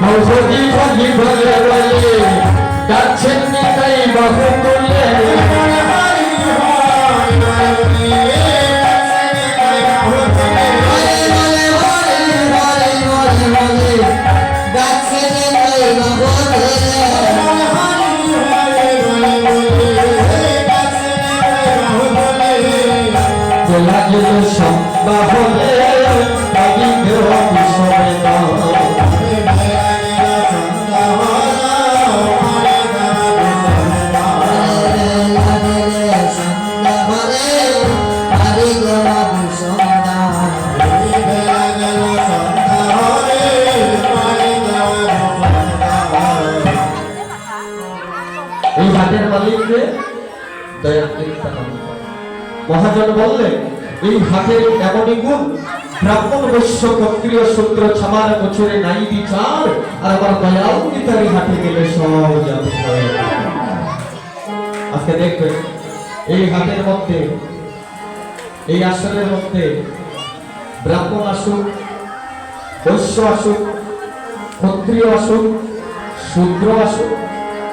ভৌজি ভজি ভলে বলে ডাকছেন নিতাই বাহু তুলে সম্ভব হলে এই হাটের মালিককে দয়াকৃতা মহাজন বললেন এই হাটের এমনই গুণ। ব্রাহ্মণ ক্ষত্রিয় সূত্র বছরে নাই হাটে গেলে এই এই আসনের আসুক, বৈশ্য আসুক, ক্ষত্রিয় আসুক, শূদ্র আসুক,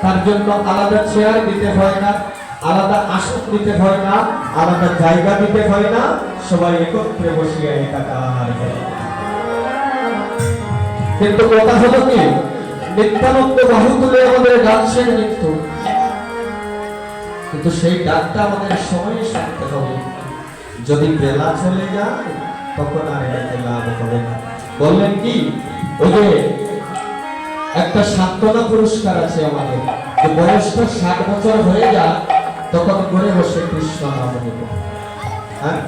তার জন্য আলাদা চেয়ার দিতে হয় না। আলাদা আসন দিতে হয় না, আলাদা জায়গা দিতে হয় না, সবাই একত্রে বসিয়ে একাকার হয়। কিন্তু কথা হলো কি? নিত্যানন্দ বাহু তুলে আমাদের গাছের মৃত্যু কিন্তু সেই ডাকটা আমাদের সময় শুনতে হবে। যদি বেলা চলে যায়, তখন আর এটাকে লাভ হবে না। বললেন কি? ওই যে একটা সান্ত্বনা পুরস্কার আছে আমাদের। বয়সটা ষাট বছর হয়ে যায় তখন ঘরে বসে কৃষ্ণ নাম হ্যাঁ?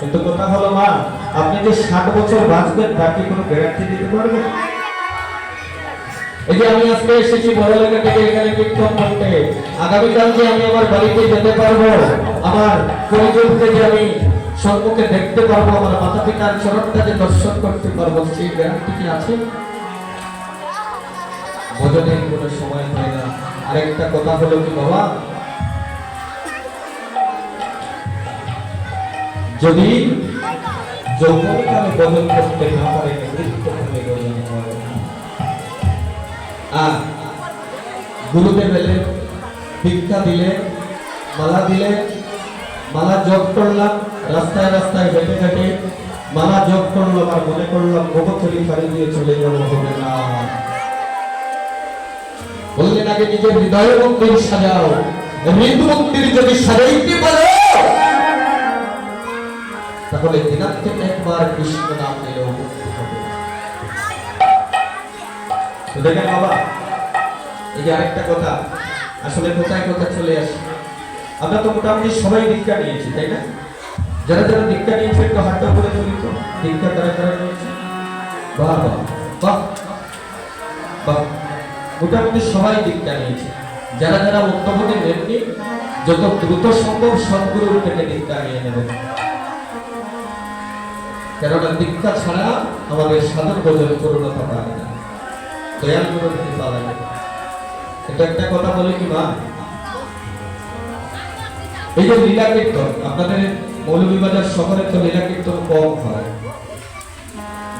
কিন্তু কথা হলো, মা, আপনি যে ষাট বছর বাঁচবেন, তার কি কোনো গ্যারান্টি দিতে পারবেন? এই যে আমি আজকে এসেছি বড়লেখা থেকে এখানে কীর্তন করতে। আগামীকাল যে আমি আমার বাড়িতে যেতে পারব, আমার আমি দেখতে পারব, আমার মাতা পিতার চরণটা যে দর্শন করতে পারব, সেই গ্যারান্টি কি আছে? কোনো সময় হয় না। আরেকটা কথা হলো কি, বাবা যদি যৌবনকালে ভোজন করতে না পারে আর ভিক্ষা দিলে, মালা দিলে, মালা জপ করলাম, রাস্তায় রাস্তায় মালা করলাম আর মনে করলাম দিয়ে চলে গেল হবে না বললেন আগে নিজের হৃদয় মন্দির সাজাও, মৃদু মন্দির যদি সাজাইতে পারো তাহলে দিনান্তে একবার কৃষ্ণ নাম নিলেও মুক্তি হবে। দেখেন বাবা, এই যে আরেকটা কথা, আসলে কোথায় কোথায় চলে আসে? আমরা তো মোটামুটি সবাই দীক্ষা নিয়েছি, তাই না? যারা যারা দীক্ষা নিয়েছে, একটু হাতটা করে তুলি তো। দীক্ষা তারা তারা নিয়েছে? বাহ বাহ বাহ বাহ। মোটামুটি সবাই দীক্ষা নিয়েছে। যারা যারা বক্তব্যটি নেননি যত দ্রুত সম্ভব সদ্গুরুর থেকে দীক্ষা নিয়ে নেবেন কেননা দীক্ষা ছাড়া আমাদের সাধন ভোজন করুণতা পাবে না। দয়াল থেকে পাবে না এটা একটা কথা বলে কি মা? এই যে লীলা কীর্তন, আপনাদের মৌলভীবাজার শহরে তো লীলা কীর্তন কম হয়।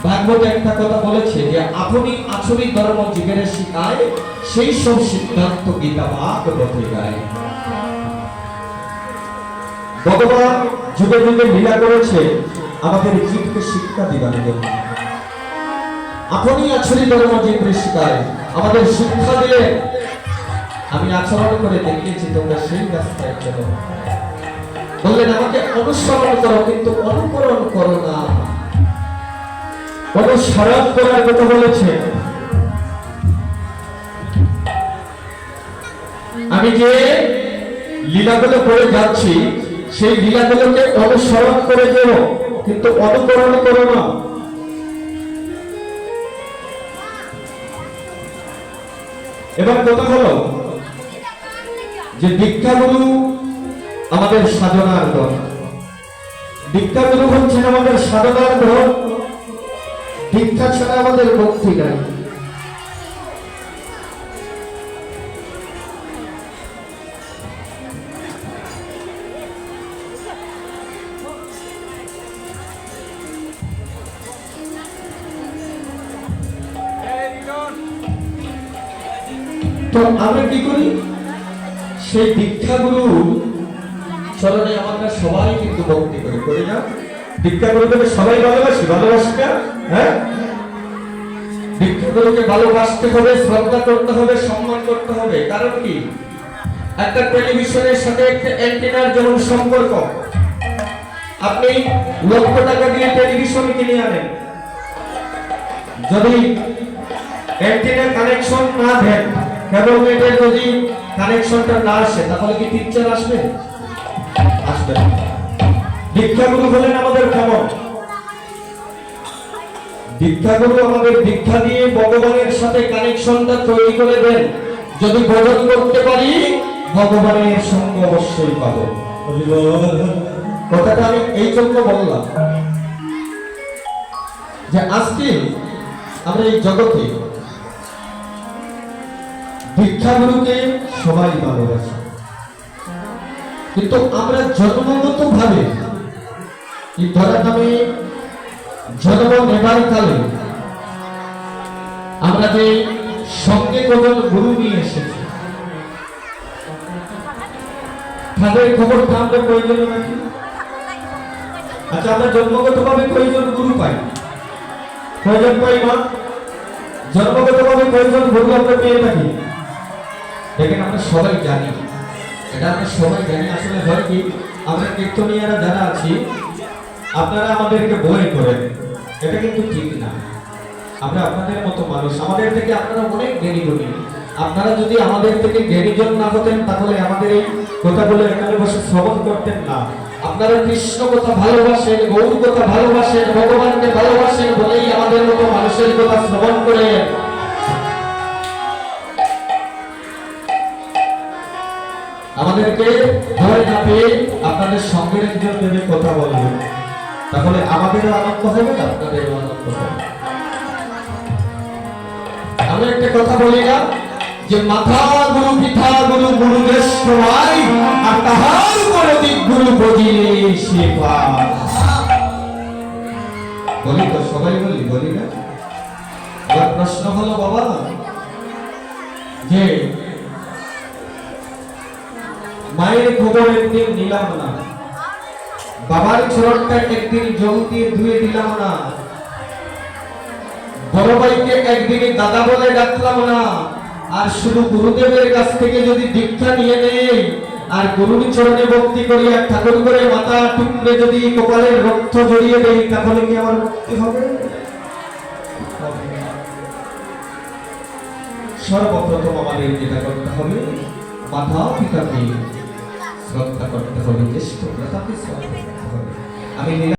ভাগবত একটা কথা বলেছে যে, আপনি ধর্ম জীবের শিখায়, সেই সব সিদ্ধান্ত গীতা পথে গায়। ভগবান যুগে যুগে লীলা করেছে। আমাদের জীবকে শিক্ষা দিবার জন্য আপনি আচরি ধর্ম জীবের শিখায় আমাদের শিক্ষা দিলে। আমি আচরণ করে দেখিয়েছি, তোমরা সেই রাস্তায় চলো। বললেন, আমাকে অনুসরণ করো, কিন্তু অনুকরণ করো না। অনুসরণ করার কথা বলেছে। আমি যে লীলাগুলো করে যাচ্ছি, সেই লীলাগুলোকে অনুসরণ করে যেও কিন্তু অনুকরণ করো না এবার কথা হলো যে দীক্ষাগুরু আমাদের সাধনার দল। দীক্ষাগুরু হচ্ছেন আমাদের সাধনার দল। দীক্ষা ছাড়া আমাদের মুক্তি নাই। তো আমরা কি করি? সেই দীক্ষাগুরু চরণে আমরা সবাই কিন্তু ভক্তি করি করি না? দীক্ষাগুরুকে সবাই ভালোবাসি ভালোবাসি না? হ্যাঁ? দীক্ষাগুরুকে ভালোবাসতে হবে, শ্রদ্ধা করতে হবে, সম্মান করতে হবে। কারণ কি? একটা টেলিভিশনের সাথে একটা অ্যান্টেনার যেমন সম্পর্ক, আপনি লক্ষ টাকা দিয়ে টেলিভিশন কিনে আনেন। যদি অ্যান্টেনা কানেকশন না দেন যদি কানেকশনটা না আসে, তাহলে কি আসবে? আসবে দীক্ষাগুরু হলেন আমাদের কেমন দীক্ষাগুরু আমাদের দীক্ষা দিয়ে ভগবানের সাথে কানেকশনটা তৈরি করে দেন। যদি ভজন করতে পারি, ভগবানের সঙ্গে অবশ্যই পাবো। কথাটা আমি এই জন্য বললাম যে আজকে আমরা এই জগতে দীক্ষাগুরুকে সবাই ভালোবাসি। কিন্তু আমরা জন্মগত ভাবে জন্ম নেবার কালে আমরা যে সঙ্গে কজন গুরু নিয়ে এসেছি। তাদের খবরটা আমরা প্রয়োজন রাখি। আচ্ছা আমরা জন্মগত ভাবে কয়জন গুরু পাই। কয়জন পাই না? জন্মগত ভাবে কয়জন গুরু আমরা পেয়ে থাকি। দেখেন, আমরা সবাই জানি, এটা আমরা সবাই জানি। আসলে হয় কি, আমরা কীর্তনিয়ারা যারা আছি, আপনারা আমাদেরকে বই করেন, এটা কিন্তু ঠিক না। আমরা আপনাদের মতো মানুষ, আমাদের থেকে আপনারা অনেক জ্ঞানী গুণী আপনারা যদি আমাদের থেকে জ্ঞানীজন না হতেন, তাহলে আমাদের এই কথাগুলো এখানে বসে শ্রবণ করতেন না। আপনারা কৃষ্ণ কথা ভালোবাসেন, গৌর কথা ভালোবাসেন, ভগবানকে ভালোবাসেন বলেই আমাদের মতো মানুষের কথা শ্রবণ করেন। আমাদেরকে ভয় না পেয়ে আপনাদের সঙ্গের একজন যদি কথা বলবেন তাহলে আমাদেরও আনন্দ হবে আপনাদেরও আনন্দ হবে। আমরা একটা কথা বলি না, যে মাথা গুরু, পিঠা গুরু গুরু দেশাই আর তাহার উপরে গুরু বজিলে সে বলি তো, সবাই বলি বলি না? প্রশ্ন হলো বাবা, যে মায়ের খবর একদিন নিলাম না। বাবার চরণটা একদিন জল দিয়ে ধুয়ে দিলাম না। বড় ভাইকে একদিন দাদা বলে ডাকলাম না। আর শুধু গুরুদেবের কাছ থেকে যদি দীক্ষা নিয়ে নেই, আর গুরুর চরণে ভক্তি করি আর ঠাকুর করে মাথা টুকরে যদি কপালের রক্ত জড়িয়ে দেই, তাহলে কি আমার মুক্তি হবে? সর্বপ্রথম আমাদের যেটা করতে হবে মাতা পিতাকে শ্রদ্ধা করতে হবে জ্যেষ্ঠ আমি